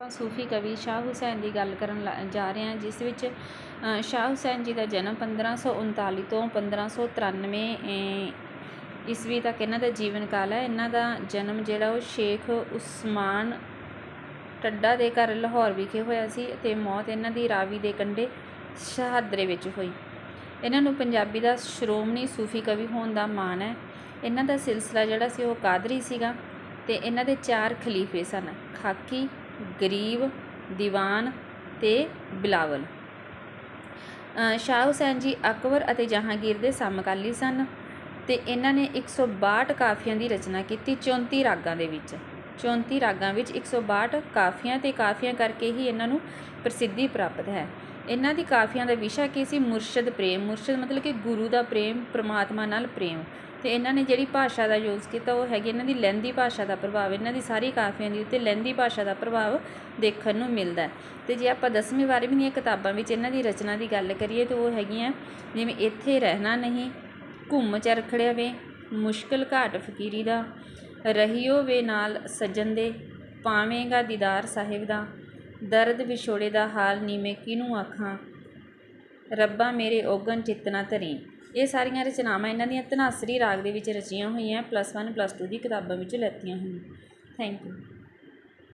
ਆਪਾਂ ਸੂਫੀ ਕਵੀ ਸ਼ਾਹ ਹੁਸੈਨ ਦੀ ਗੱਲ ਕਰਨ ਲ- ਜਾ ਰਹੇ ਹਾਂ ਜਿਸ ਵਿੱਚ ਸ਼ਾਹ ਹੁਸੈਨ ਜੀ ਦਾ ਜਨਮ 1539 ਤੋਂ 1593 ਅ, ਈਸਵੀ ਤੱਕ ਇਹਨਾਂ ਦਾ ਜੀਵਨ ਕਾਲ ਹੈ। ਇਹਨਾਂ ਦਾ ਜਨਮ ਜਿਹੜਾ ਉਹ ਸ਼ੇਖ ਉਸਮਾਨ ਟੱਡਾ ਦੇ ਘਰ ਲਾਹੌਰ ਵਿਖੇ ਹੋਇਆ ਸੀ ਅਤੇ ਮੌਤ ਇਹਨਾਂ ਦੀ ਰਾਵੀ ਦੇ ਕੰਢੇ ਸ਼ਹਾਦਰੇ ਵਿੱਚ ਹੋਈ। ਇਹਨਾਂ ਨੂੰ ਪੰਜਾਬੀ ਦਾ ਸ਼੍ਰੋਮਣੀ ਸੂਫੀ ਕਵੀ ਹੋਣ ਦਾ ਮਾਣ ਹੈ। ਇਹਨਾਂ ਦਾ ਸਿਲਸਿਲਾ ਜਿਹੜਾ ਸੀ ਉਹ ਕਾਦਰੀ ਸੀਗਾ ਤੇ ਇਹਨਾਂ ਦੇ ਚਾਰ ਖਲੀਫੇ ਸਨ ਖਾਕੀ ਗਰੀਬ, ਦੀਵਾਨ ਅਤੇ ਬਿਲਾਵਲ। ਸ਼ਾਹ ਹੁਸੈਨ ਜੀ ਅਕਬਰ ਅਤੇ ਜਹਾਂਗੀਰ ਦੇ ਸਮਕਾਲੀ ਸਨ ਅਤੇ ਇਹਨਾਂ ਨੇ 162 ਕਾਫੀਆਂ ਦੀ ਰਚਨਾ ਕੀਤੀ 34 ਰਾਗਾਂ ਦੇ ਵਿੱਚ। 34 ਰਾਗਾਂ ਵਿੱਚ 162 ਕਾਫੀਆਂ ਤੇ ਕਾਫੀਆਂ ਕਰਕੇ ਹੀ ਇਹਨਾਂ ਨੂੰ ਪ੍ਰਸਿੱਧੀ ਪ੍ਰਾਪਤ ਹੈ। ਇਹਨਾਂ ਦੀ ਕਾਫੀਆਂ ਦਾ ਵਿਸ਼ਾ ਕੀ ਸੀ? ਮੁਰਸ਼ਦ ਪ੍ਰੇਮ। ਮੁਰਸ਼ਦ ਮਤਲਬ ਕਿ ਗੁਰੂ ਦਾ ਪ੍ਰੇਮ, ਪ੍ਰਮਾਤਮਾ ਨਾਲ ਪ੍ਰੇਮ। ਤੇ ਇਹਨਾਂ ਨੇ ਜਿਹੜੀ ਭਾਸ਼ਾ ਦਾ ਯੂਜ਼ ਕੀਤਾ, ਉਹ ਹੈਗੀ ਇਹਨਾਂ ਦੀ ਲਹਿੰਦੀ ਭਾਸ਼ਾ ਦਾ ਪ੍ਰਭਾਵ। ਇਹਨਾਂ ਦੀ ਸਾਰੀ ਕਾਫੀਆਂ ਦੀ ਉੱਤੇ ਲਹਿੰਦੀ ਭਾਸ਼ਾ ਦਾ ਪ੍ਰਭਾਵ ਦੇਖਣ ਨੂੰ ਮਿਲਦਾ ਹੈ। ਤੇ ਜੇ ਆਪਾਂ 10ਵੀਂ 12ਵੀਂ ਦੀਆਂ ਕਿਤਾਬਾਂ ਵਿੱਚ ਇਹਨਾਂ ਦੀ ਰਚਨਾ ਦੀ ਗੱਲ ਕਰੀਏ, ਤਾਂ ਉਹ ਹੈਗੀਆਂ ਜਿਵੇਂ ਇੱਥੇ ਰਹਿਣਾ ਨਹੀਂ, ਘੁੰਮ ਚਰਖੜਿਆ ਵੇ, ਮੁਸ਼ਕਲ ਘਾਟ ਫਕੀਰੀ ਦਾ ਰਹੀਓ ਵੇ ਨਾਲ ਸੱਜਣ ਦੇ, ਪਾਵੇਂਗਾ ਦੀਦਾਰ ਸਾਹਿਬ ਦਾ। ਦਰਦ ਵਿਛੋੜੇ ਦਾ ਹਾਲ ਨੀਵੇਂ ਕਿਹਨੂੰ ਆਖਾਂ? ਰੱਬਾ ਮੇਰੇ ਓਗਣ ਚਿਤਨਾ ਧਰੀ। ਇਹ ਸਾਰੀਆਂ ਰਚਨਾਵਾਂ ਇਹਨਾਂ ਦੀਆਂ ਧਨਾਸਰੀ ਰਾਗ ਦੇ ਵਿੱਚ ਰਚੀਆਂ ਹੋਈਆਂ ਪਲੱਸ 1 ਪਲੱਸ 2 ਦੀ ਕਿਤਾਬਾਂ ਵਿੱਚੋਂ ਲੈਤੀਆਂ ਹੋਈਆਂ। Thank you